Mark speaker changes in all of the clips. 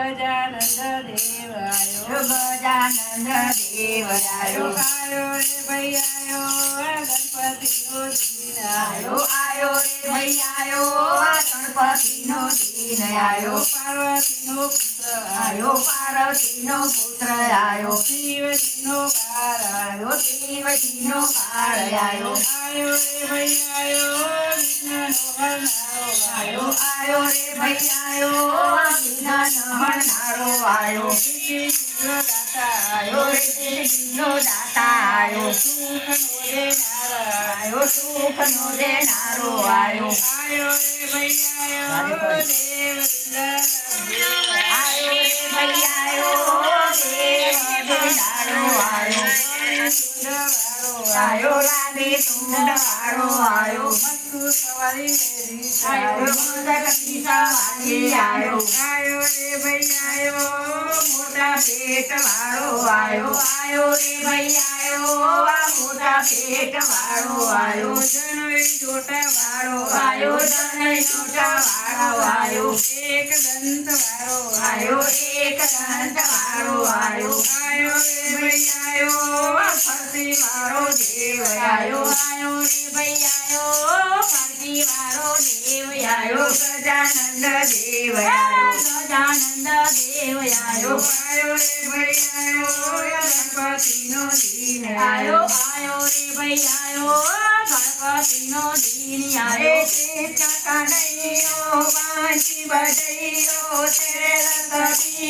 Speaker 1: ગજાનંદ દેવાયો.
Speaker 2: ગજાનંદ દેવાયો.
Speaker 1: આયો રે ભાઈ ગણપતિનો દીન
Speaker 2: આયો,
Speaker 1: પાર્વતીનો પુત્ર
Speaker 2: આયો, પાર્વતીનો પુત્ર આયો,
Speaker 1: શિવજીનો પાર
Speaker 2: આયો, શિવજીનો પાર આયો.
Speaker 1: આયો રે ભાઈ આયો, વિઘ્નનો હરનારો
Speaker 2: આયો.
Speaker 1: આયો
Speaker 2: રે ભાઈ આયો આયો.
Speaker 1: સિદ્ધિ સિદ્ધ દાતા
Speaker 2: આયો
Speaker 1: આયો
Speaker 2: રે સિદ્ધિનો દાતા આયો
Speaker 1: સુખનો દેનાર
Speaker 2: આયો સુખનો દેનારો આયો
Speaker 1: આયો રે ભાઈ આયો દેવ
Speaker 2: આયો રે ભાઈ આયો દેવ દેનારો આયો આયો રાધે સુંદર વાળો આયો
Speaker 1: મસ્તુ સવારી વેરી
Speaker 2: આયો મોદક પીસાવાળી આયો
Speaker 1: આયો રે
Speaker 2: મોટા પેટ વાળો આયો આયો રે ભાઈ, આયો આ મોટા પેટ વાળો, આયો
Speaker 1: જનોઈ જોટા વાળો,
Speaker 2: આયો તને જોટા વાળો, આયો
Speaker 1: એક દંત વાળો,
Speaker 2: આયો એક દંત વાળો, આયો
Speaker 1: આયો રે ભાઈ
Speaker 2: વાળો દેવ આયો ગજાનંદ દેવ આયો ગજાનંદ દેવ આયો
Speaker 1: રે ભાઈ આયો ગણપતિનો દિન
Speaker 2: આયો આયો રે ભાઈ આયો ગણપતિનો દિન આયો. કૃષ્ણ કનૈયો વાંચી બજૈયો તેલ સબીરો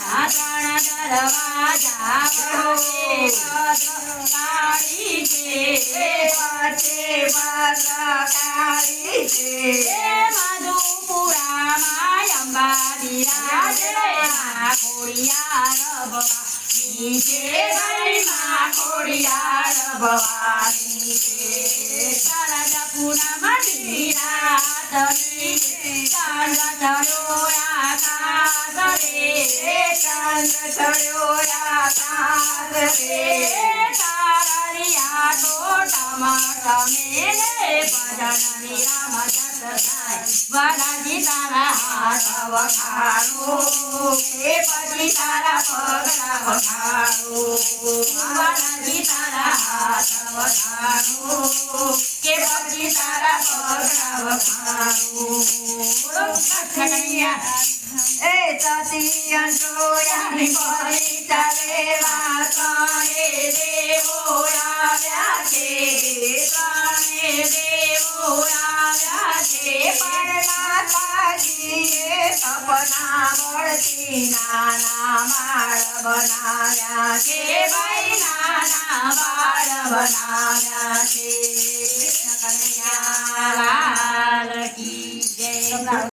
Speaker 2: ત્રણ દરવાજા કાળી છે પછે કાળી છે મધુપુરામાં અંબાડી રાજે ખોડિયાર ભવાની છે ગરીમાં ખોડિયાર ભવાની છે શરદ પૂનમ દીરા તરી ચંદ્ર ચડ્યો આકાશ રે ચંદ્ર ચડ્યો આકાશ રે તારણિયા તો ટમાટમે રે ભજનની રામ જત થાય વડાજી તારા હાથ વખારો કે પછી તારા પગલા વખારો વડાજી તારા હાથ વખારો વખારો કનૈયા એ સતી અંજોયાની પરી ચાલેવા ત્રણે દેવો આવ્યા છે માતાજીએ સપના મળતી નાના બાળ બનાવ્યા છે. ભાઈ નાના બાળ બનાવ્યા છે. કૃષ્ણ કનૈયા લાલ કી જય.